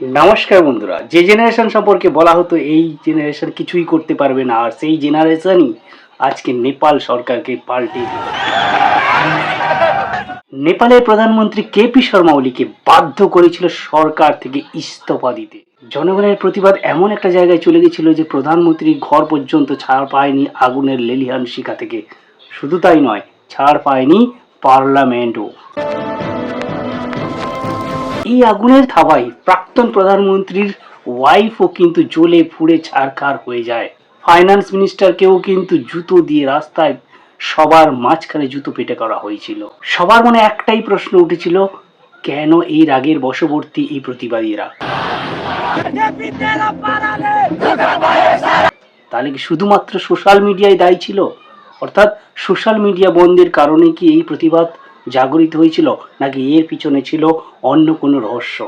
নমস্কার বন্ধুরা, যে জেনারেশন সম্পর্কে বলা হতো এই জেনারেশন কিছুই করতে পারবে না, আর সেই জেনারেশনই আজকে নেপাল সরকারকে পাল্টে। নেপালের প্রধানমন্ত্রী কেপি শর্মা ওলিকে বাধ্য করেছিল সরকার থেকে ইস্তফা দিতে। জনগণের প্রতিবাদ এমন একটা জায়গায় চলে গেছিল যে প্রধানমন্ত্রী ঘর পর্যন্ত ছাড় পায়নি আগুনের লেলিহান শিখা থেকে। শুধু তাই নয়, ছাড় পায়নি পার্লামেন্টও। এই আগুনের থাবায় প্রাক্তন প্রধানমন্ত্রীর ওয়াইফও কিন্তু জ্বলে পুড়ে ছারখার হয়ে যায়। ফাইন্যান্স মিনিস্টারকেও কিন্তু জুতো দিয়ে রাস্তায় সবার মাঝখানে জুতো পেটে করা হয়েছিল। সবার মনে একটাই প্রশ্ন উঠেছিল, কেন এই রাগের বশবর্তী এই প্রতিবাদীরা? তাহলে কি শুধুমাত্র সোশ্যাল মিডিয়ায় দায়ী ছিল? অর্থাৎ সোশ্যাল মিডিয়া বন্ধের কারণে কি এই প্রতিবাদ জাগরিত হয়েছিল নাকি এর পিছনে ছিল অন্য কোনো রহস্য?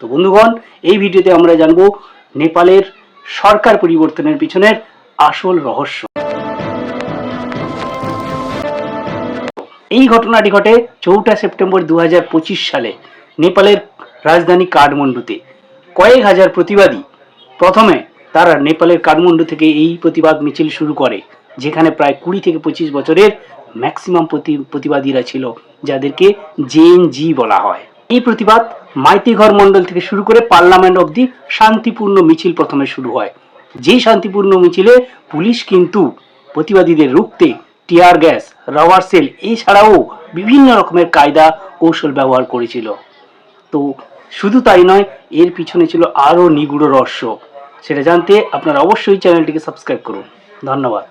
তো বন্ধুগণ, এই ভিডিওতে আমরা জানব নেপালের সরকার পরিবর্তনের পিছনের আসল রহস্য। এই ঘটনাটি ঘটে চৌঠা সেপ্টেম্বর দু হাজার পঁচিশ সালে নেপালের রাজধানী কাঠমান্ডুতে। কয়েক হাজার প্রতিবাদী প্রথমে তারা নেপালের কাঠমান্ডু থেকে এই প্রতিবাদ মিছিল শুরু করে, যেখানে প্রায় কুড়ি থেকে পঁচিশ বছরের ম্যাক্সিমাম প্রতিবাদীরা ছিল। যাদেরকে জেএন জি বলা হয়। এই প্রতিবাদ মাইতিঘর মণ্ডল থেকে শুরু করে পার্লামেন্ট অবধি শান্তিপূর্ণ মিছিল প্রথমে শুরু হয়। যেই শান্তিপূর্ণ মিছিলে পুলিশ কিন্তু প্রতিবাদীদের রুখতে, টিয়ার গ্যাস, রাবার সেল এছাড়াও বিভিন্ন রকমের কায়দা কৌশল ব্যবহার করেছিল। তো শুধু তাই নয়, এর পিছনে ছিল আরও নিগুড় রহস্য। সেটা জানতে আপনারা অবশ্যই চ্যানেলটিকে সাবস্ক্রাইব করুন। ধন্যবাদ।